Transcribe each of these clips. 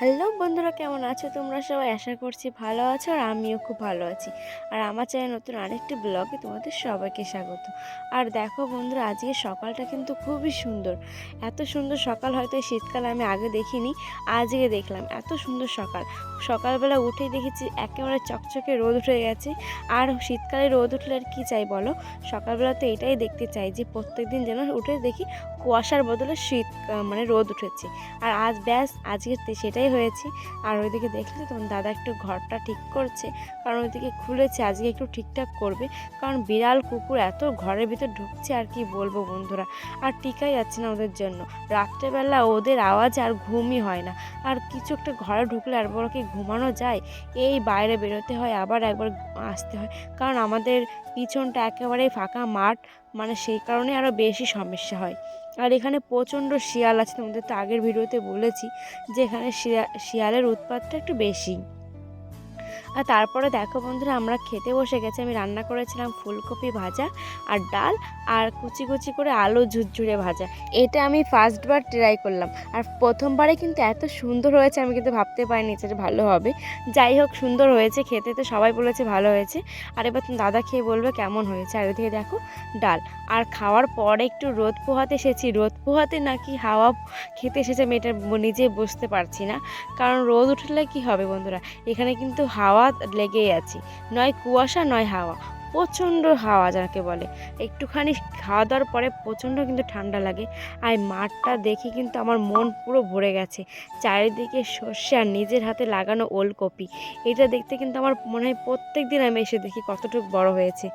Hello বন্ধুরা, কেমন আছো তোমরা সবাই? আশা করছি ভালো আছো আর আমিও খুব ভালো আছি। আর আমার চ্যানেল নতুন আরেকটি ব্লগে তোমাদের সবাইকে স্বাগত। আর দেখো বন্ধুরা, আজকে সকালটা কিন্তু খুবই সুন্দর। এত সুন্দর সকাল হয়তো শীতকালে আমি আগে দেখিনি, আজকে দেখলাম। এত সুন্দর সকাল। সকালবেলা উঠেই দেখেছি একেবারে চকচকে রোদ উঠে গেছে। আর শীতকালে রোদ উঠলে আর কী চাই বলো? সকালবেলা তো এটাই দেখতে চাই যে প্রত্যেকদিন যেন উঠে দেখি কুয়াশার বদলে শীত মানে রোদ উঠেছে। আর আজ ব্যাস, আজকে সেটাই হয়েছে। আর ওইদিকে দেখলে তখন দাদা একটু ঘরটা ঠিক করছে, কারণ ওইদিকে খুলেছে, আজকে একটু ঠিকঠাক করবে। কারণ বিড়াল, কুকুর এত ঘরের ভিতর ঢুকছে, আর কি বলব বন্ধুরা? আর টিকাই যাচ্ছে না ওদের জন্য। রাত্রেবেলা ওদের আওয়াজ আর ঘুমই হয় না। আর কিছু একটা ঘরে ঢুকলে আর বড় কি ঘুমানো যায়? এই বাইরে বেরোতে হয়, আবার একবার আসতে হয়। কারণ আমাদের পিছনটা একেবারেই ফাঁকা মাঠ মানে সেই কারণে আরও বেশি সমস্যা হয়। আর এখানে প্রচণ্ড শিয়াল আছে, তোমাদের তো আগের ভিডিওতে বলেছি যে এখানে শিয়া- শিয়ালের উৎপাতটা একটু বেশি। আর তারপরে দেখো বন্ধুরা, আমরা খেতে বসে গেছি। আমি রান্না করেছিলাম ফুলকপি ভাজা আর ডাল আর কুচি কুচি করে আলু ঝুরঝুরে ভাজা। এটা আমি ফার্স্টবার ট্রাই করলাম। আর প্রথমবারে কিন্তু এত সুন্দর হয়েছে, আমি কিন্তু ভাবতে পারিনি যে ভালো হবে। যাই হোক, সুন্দর হয়েছে, খেতে তো সবাই বলেছে ভালো হয়েছে। আর এবার দাদা খেয়ে বলবে কেমন হয়েছে। আর এদিকে দেখো, ডাল। আর খাওয়ার পরে একটু রোদ পোহাতে এসেছি। রোদ পোহাতে নাকি হাওয়া খেতে এসেছে, আমি এটা নিজে বুঝতে পারছি না। কারণ রোদ উঠলে কি হবে বন্ধুরা? এখানে কিন্তু হাওয়া লেগেই আছে। নয় কুয়াশা নয় হাওয়া। প্রচণ্ড হাওয়া যাকে বলে। একটুখানি খাওয়া দাওয়ার পরে প্রচণ্ড কিন্তু ঠান্ডা লাগে। আর মাঠটা দেখে কিন্তু আমার মন পুরো ভরে গেছে। চারিদিকে সর্ষে আর নিজের হাতে লাগানো ওলকপি। এটা দেখতে কিন্তু আমার মনে হয় প্রত্যেক দিন আমি এসে দেখি কতটুকু বড় হয়েছে।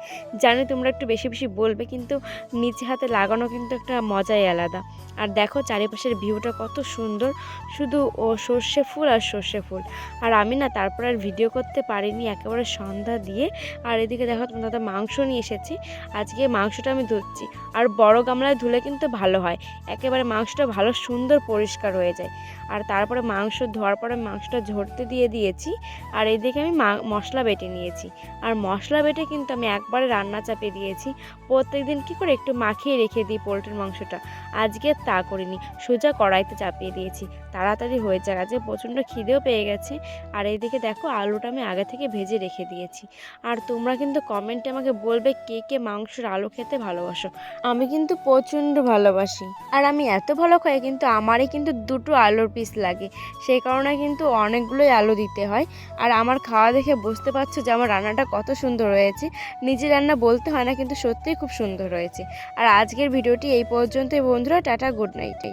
জানি তোমরা একটু বেশি বেশি বলবে, কিন্তু নিজে হাতে লাগানো কিন্তু একটা মজাই আলাদা। আর দেখো চারিপাশের ভিউটা কত সুন্দর। শুধু ও সর্ষে ফুল আর সর্ষে ফুল। আর আমি না তারপর আর ভিডিও করতে পারিনি, একেবারে সন্ধ্যা দিয়ে। আর এদিকে দেখো দাদা মাংস নিয়ে এসেছি। আজকে মাংসটা আমি ধুচ্ছি। আর বড় গামলায় ধুলে কিন্তু ভালো হয়। একেবারে মাংসটা ভালো, সুন্দর, পরিষ্কার হয়ে যায়। আর তারপরে মাংস ধোয়ার পরে মাংসটা ঝরতে দিয়ে দিয়েছি। আর এদিকে আমি মশলা বেটে নিয়েছি। আর মশলা বেটে কিন্তু আমি একবারে রান্না চাপিয়ে দিয়েছি। প্রত্যেক দিন কী করে একটু মাখিয়ে রেখে দিই পোলট্রির মাংসটা। আজকে তা করিনি। সোজা কড়াইতে চাপিয়ে দিয়েছি। তাড়াতাড়ি হয়ে যায় আজকে প্রচণ্ড খিদেও পেয়ে গেছে। আর এইদিকে দেখো, আলুটা আমি আগে থেকে ভেজে রেখে দিয়েছি। আর তোমরা কিন্তু কমেন্টে আমাকে বলবে কে কে মাংসের আলু খেতে ভালোবাসো। আমি কিন্তু প্রচণ্ড ভালোবাসি। আর আমি এত ভালো খাই কিন্তু আমারই কিন্তু দুটো আলুর পিস লাগে। সেই কারণে কিন্তু অনেকগুলোই আলু দিতে হয়। আর আমার খাওয়া দেখে বুঝতে পারছ যে আমার রান্নাটা কত সুন্দর হয়েছে। নিজে রান্না বলতে হয় না কিন্তু সত্যিই খুব সুন্দর হয়েছে। আর আজকের ভিডিওটি এই পর্যন্তই বন্ধুরা, টাটা গুড নাইট